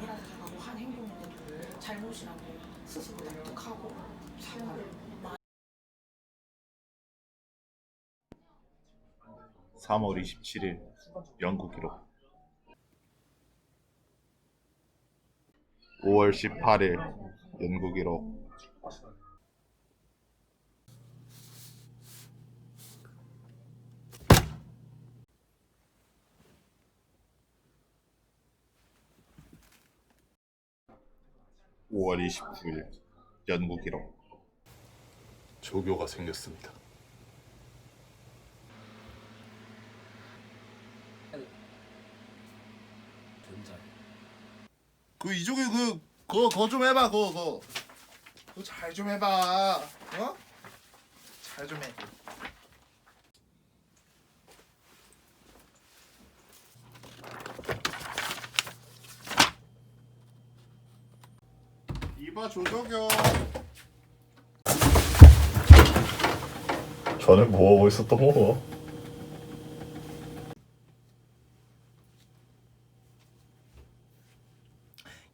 아니라고 생각하고 한 행동인데도 잘못이라고 스스로 납득하고 사과를 많이 3월 27일 영구 기록. 5월 18일 연구 기록 (5월 29일) 연구 기록 조교가 생겼습니다. 그 이쪽에 그 그거 그거 좀 해봐 그거 그거 그거 잘 좀 해봐 어? 잘 좀 해. 이봐 조석영 전에 뭐 하고 있었던 거?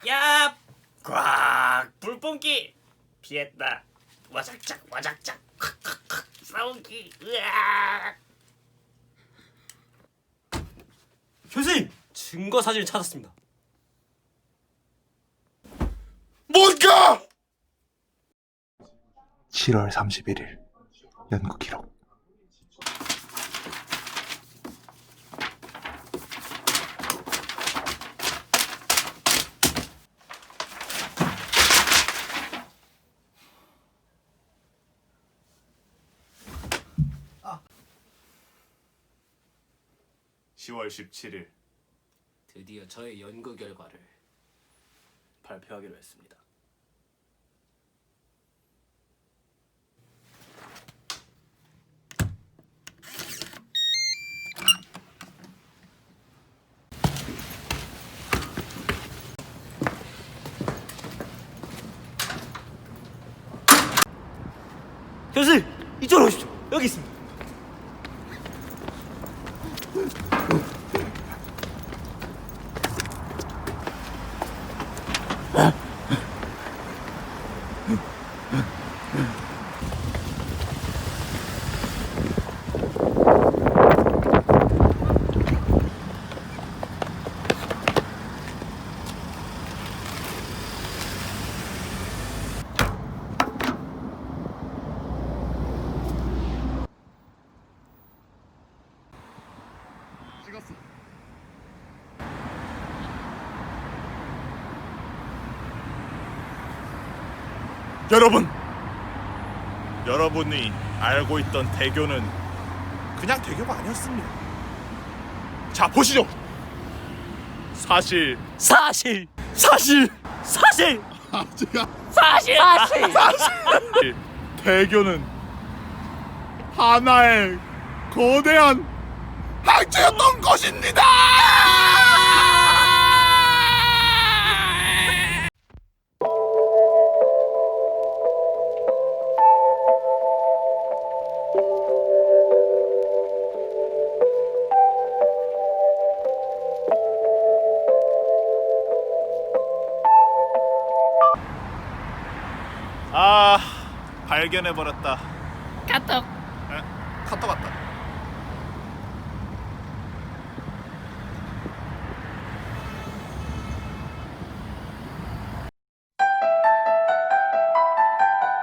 야! 꽉! 불뽕기! 피했다 와작작 와작작 콱콱콱 싸우기 으악 교수님! 증거 사진을 찾았습니다 뭔가 7월 31일 연구 기록. (10월 17일) 드디어 저의 연구 결과를 발표하기로 했습니다 교수님! 이쪽으로 오십시오 여기 있습니다 찍었어 여러분 여러분이 알고 있던 대교는 그냥 대교가 아니었습니다. 자 보시죠. 사실. 사실. 사실. 사실. 아 제가 사실. 사실. 대교는 하나의 거대한 항체였던 것입니다! 아 발견해버렸다. 카톡. 에? 카톡 왔다